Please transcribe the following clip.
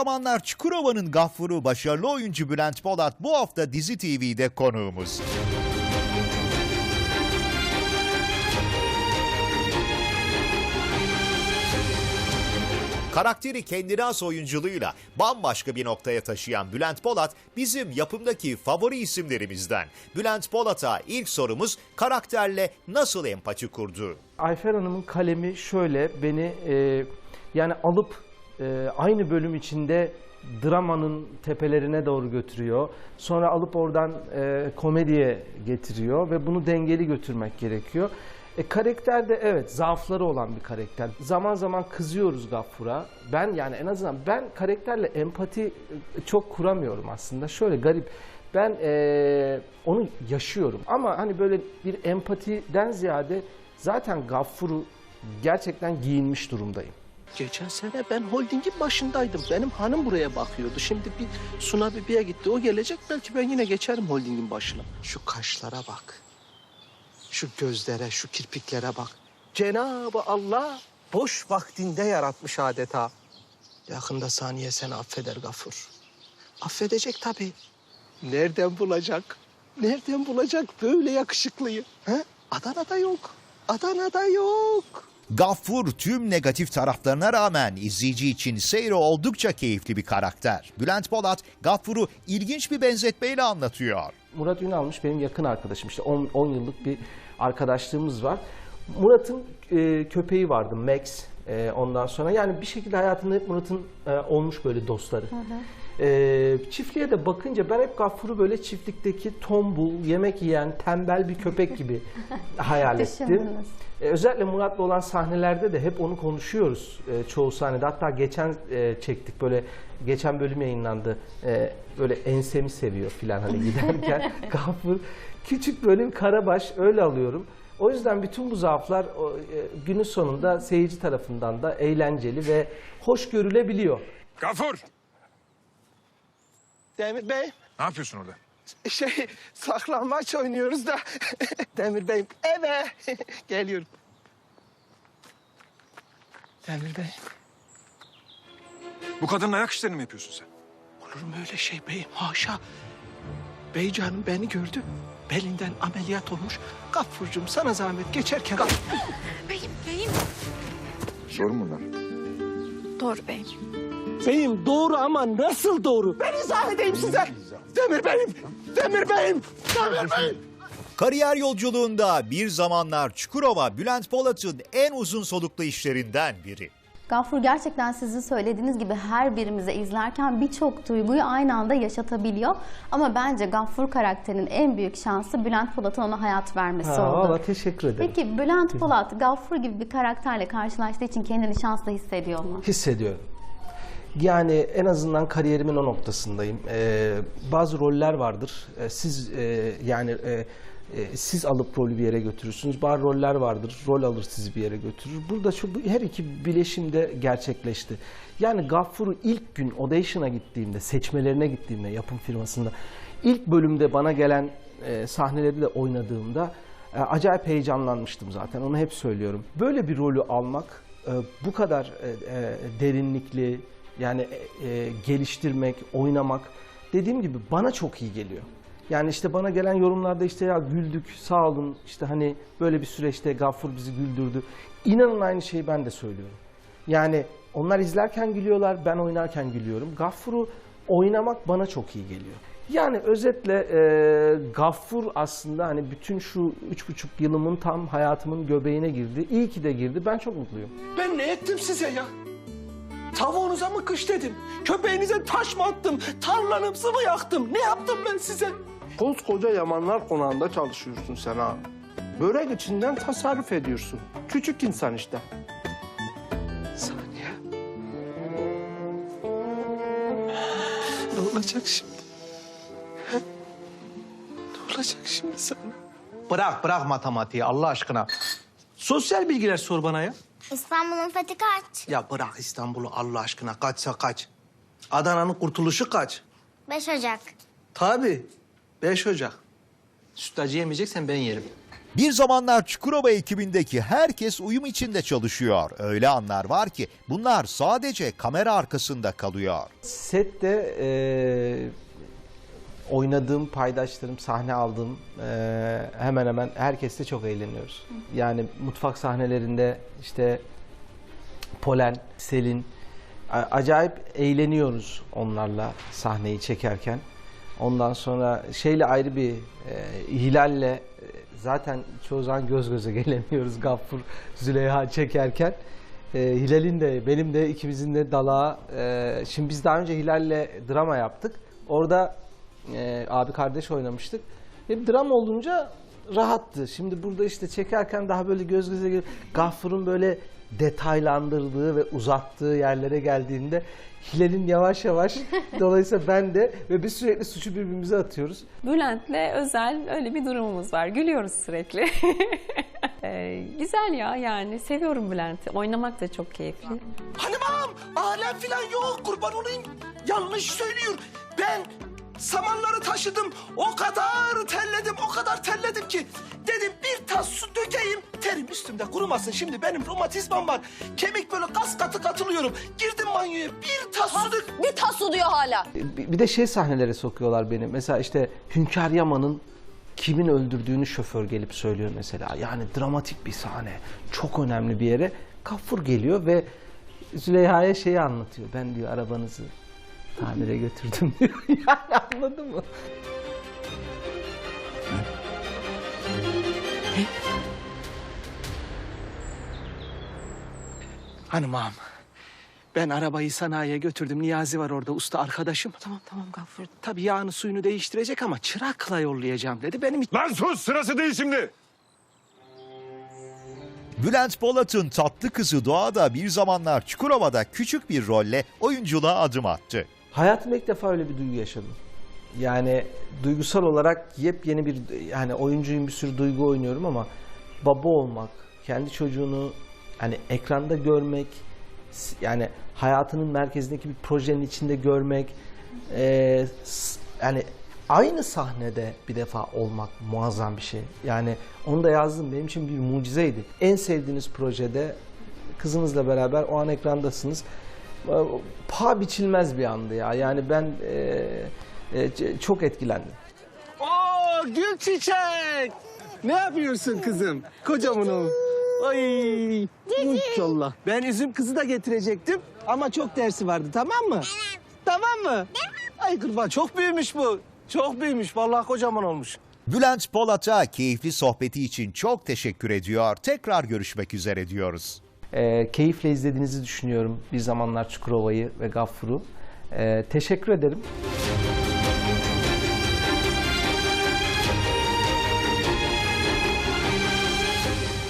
zamanlar Çukurova'nın gaffuru başarılı oyuncu Bülent Polat bu hafta Dizi TV'de konuğumuz. Karakteri kendine has oyunculuğuyla bambaşka bir noktaya taşıyan Bülent Polat bizim yapımdaki favori isimlerimizden. Bülent Polat'a ilk sorumuz karakterle nasıl empati kurdu? Ayfer Hanım'ın kalemi şöyle beni e, yani alıp e, aynı bölüm içinde dramanın tepelerine doğru götürüyor. Sonra alıp oradan e, komediye getiriyor ve bunu dengeli götürmek gerekiyor. E, karakter de evet zaafları olan bir karakter. Zaman zaman kızıyoruz Gaffur'a. Ben yani en azından ben karakterle empati e, çok kuramıyorum aslında. Şöyle garip. Ben e, onu yaşıyorum ama hani böyle bir empatiden ziyade zaten Gaffur'u gerçekten giyinmiş durumdayım. Geçen sene ben holdingin başındaydım. Benim hanım buraya bakıyordu. Şimdi bir Suna Bibi'ye gitti. O gelecek belki ben yine geçerim holdingin başına. Şu kaşlara bak. Şu gözlere, şu kirpiklere bak. Cenab-ı Allah boş vaktinde yaratmış adeta. Yakında saniye seni affeder Gafur. Affedecek tabii. Nereden bulacak? Nereden bulacak böyle yakışıklıyı? He? Adana'da yok. Adana'da yok. Gaffur tüm negatif taraflarına rağmen izleyici için seyri oldukça keyifli bir karakter. Bülent Polat Gaffur'u ilginç bir benzetmeyle anlatıyor. Murat Ünalmış benim yakın arkadaşım. İşte 10, 10 yıllık bir arkadaşlığımız var. Murat'ın e, köpeği vardı Max. E, ondan sonra yani bir şekilde hayatında hep Murat'ın e, olmuş böyle dostları. E, çiftliğe de bakınca ben hep Gaffur'u böyle çiftlikteki tombul, yemek yiyen, tembel bir köpek gibi hayal ettim. E, özellikle Murat'la olan sahnelerde de hep onu konuşuyoruz e, çoğu sahnede. Hatta geçen e, çektik böyle geçen bölüm yayınlandı. E, böyle ensemi seviyor filan hani giderken Gafur küçük böyle bir karabaş öyle alıyorum. O yüzden bütün bu zaaflar o, e, günün sonunda seyirci tarafından da eğlenceli ve hoş görülebiliyor. Gafur! Demir Bey, Ne yapıyorsun orada? şey saklambaç oynuyoruz da Demir Bey eve geliyorum. Demir Bey, Bu kadının ayak işlerini mi yapıyorsun sen? olur mu öyle şey beyim? Haşa. Beycanım beni gördü. Belinden ameliyat olmuş. Gaffurcuğum sana zahmet geçerken... Beyim, beyim. Sorun mu bunlar? Doğru beyim. Beyim doğru ama nasıl doğru? Ben izah edeyim size. Demir Bey'im, Demir Bey'im, Demir Bey'im. Kariyer yolculuğunda bir zamanlar Çukurova Bülent Polat'ın en uzun soluklu işlerinden biri. Gafur gerçekten sizin söylediğiniz gibi her birimize izlerken birçok duyguyu aynı anda yaşatabiliyor. Ama bence Gafur karakterinin en büyük şansı Bülent Polat'ın ona hayat vermesi Ha, oldu. valla teşekkür ederim. Peki Bülent Polat Gafur gibi bir karakterle karşılaştığı için kendini şanslı hissediyor mu? Hissediyorum. Yani en azından kariyerimin o noktasındayım. Ee, bazı roller vardır. Ee, siz e, yani e, e, siz alıp rolü bir yere götürürsünüz. Bazı roller vardır. Rol alır sizi bir yere götürür. Burada şu her iki bileşimde gerçekleşti. Yani Gaffur'u ilk gün audition'a gittiğimde, seçmelerine gittiğimde yapım firmasında ilk bölümde bana gelen e, sahneleri de oynadığımda e, acayip heyecanlanmıştım zaten. Onu hep söylüyorum. Böyle bir rolü almak e, bu kadar e, e, derinlikli yani e, e, geliştirmek, oynamak dediğim gibi bana çok iyi geliyor. Yani işte bana gelen yorumlarda işte ya güldük sağ olun işte hani böyle bir süreçte Gaffur bizi güldürdü. İnanın aynı şeyi ben de söylüyorum. Yani onlar izlerken gülüyorlar ben oynarken gülüyorum. Gaffur'u oynamak bana çok iyi geliyor. Yani özetle e, Gaffur aslında hani bütün şu üç buçuk yılımın tam hayatımın göbeğine girdi. İyi ki de girdi. Ben çok mutluyum. Ben ne ettim size ya? Tavuğunuza mı kış dedim? Köpeğinize taş mı attım? Tarlanımızı mı yaktım? Ne yaptım ben size? Koskoca Yamanlar Konağı'nda çalışıyorsun sen ha. Börek içinden tasarruf ediyorsun. Küçük insan işte. Saniye. Ne olacak şimdi? Ne olacak şimdi sana? Bırak bırak matematiği Allah aşkına. Sosyal bilgiler sor bana ya. İstanbul'un fethi kaç? Ya bırak İstanbul'u Allah aşkına kaçsa kaç. Adana'nın kurtuluşu kaç. 5 Ocak. Tabii 5 Ocak. Sütlacı yemeyeceksen ben yerim. Bir zamanlar Çukurova ekibindeki herkes uyum içinde çalışıyor. Öyle anlar var ki bunlar sadece kamera arkasında kalıyor. Sette e, oynadığım paydaşlarım, sahne aldığım e, hemen hemen herkesle çok eğleniyoruz. Yani mutfak sahnelerinde işte Polen, Selin acayip eğleniyoruz onlarla sahneyi çekerken. Ondan sonra şeyle ayrı bir e, Hilal'le e, zaten çoğu zaman göz göze gelemiyoruz Gaffur Züleyha çekerken. E, Hilal'in de benim de ikimizin de dalağı. e, şimdi biz daha önce Hilal'le drama yaptık. Orada e, abi kardeş oynamıştık. Ve drama olunca rahattı. Şimdi burada işte çekerken daha böyle göz göze gel Gaffur'un böyle detaylandırdığı ve uzattığı yerlere geldiğinde Hilal'in yavaş yavaş dolayısıyla ben de ve biz sürekli suçu birbirimize atıyoruz. Bülent'le özel öyle bir durumumuz var. Gülüyoruz sürekli. Ee, güzel ya yani. Seviyorum Bülent'i. Oynamak da çok keyifli. Hanımam alem falan yok kurban olayım. Yanlış söylüyor. Ben samanları taşıdım. O kadar terledim, o kadar terledim ki. Üstümde kurumasın. Şimdi benim romatizmam var. Kemik böyle kas katı katılıyorum. Girdim banyoya bir tas su dök. Bir tas su diyor hala. Bir bir de şey sahnelere sokuyorlar beni. Mesela işte Hünkar Yaman'ın kimin öldürdüğünü şoför gelip söylüyor mesela. Yani dramatik bir sahne. Çok önemli bir yere. Gaffur geliyor ve Züleyha'ya şeyi anlatıyor. Ben diyor arabanızı tamire götürdüm diyor. yani anladın mı? Hanımam ben arabayı sanayiye götürdüm. Niyazi var orada usta arkadaşım. Tamam tamam Gaffur. Tabii yağını suyunu değiştirecek ama çırakla yollayacağım dedi. Benim Lan sus sırası değil şimdi. Bülent Polat'ın tatlı kızı Doğa da bir zamanlar Çukurova'da küçük bir rolle oyunculuğa adım attı. Hayatımda ilk defa öyle bir duygu yaşadım. Yani duygusal olarak yepyeni bir yani oyuncuyum bir sürü duygu oynuyorum ama baba olmak, kendi çocuğunu hani ekranda görmek, yani hayatının merkezindeki bir projenin içinde görmek, e, yani aynı sahnede bir defa olmak muazzam bir şey. Yani onu da yazdım benim için bir mucizeydi. En sevdiğiniz projede kızınızla beraber o an ekrandasınız. E, Paha biçilmez bir andı ya. Yani ben e, e, çok etkilendim. Oo gül çiçek. Ne yapıyorsun kızım? Kocaman oğlum. Ay maşallah. Ben üzüm kızı da getirecektim ama çok dersi vardı tamam mı? Tamam mı? Ay kurban çok büyümüş bu. Çok büyümüş vallahi kocaman olmuş. Bülent Polat'a keyifli sohbeti için çok teşekkür ediyor. Tekrar görüşmek üzere diyoruz. E, keyifle izlediğinizi düşünüyorum bir zamanlar Çukurova'yı ve Gaffur'u. E, teşekkür ederim.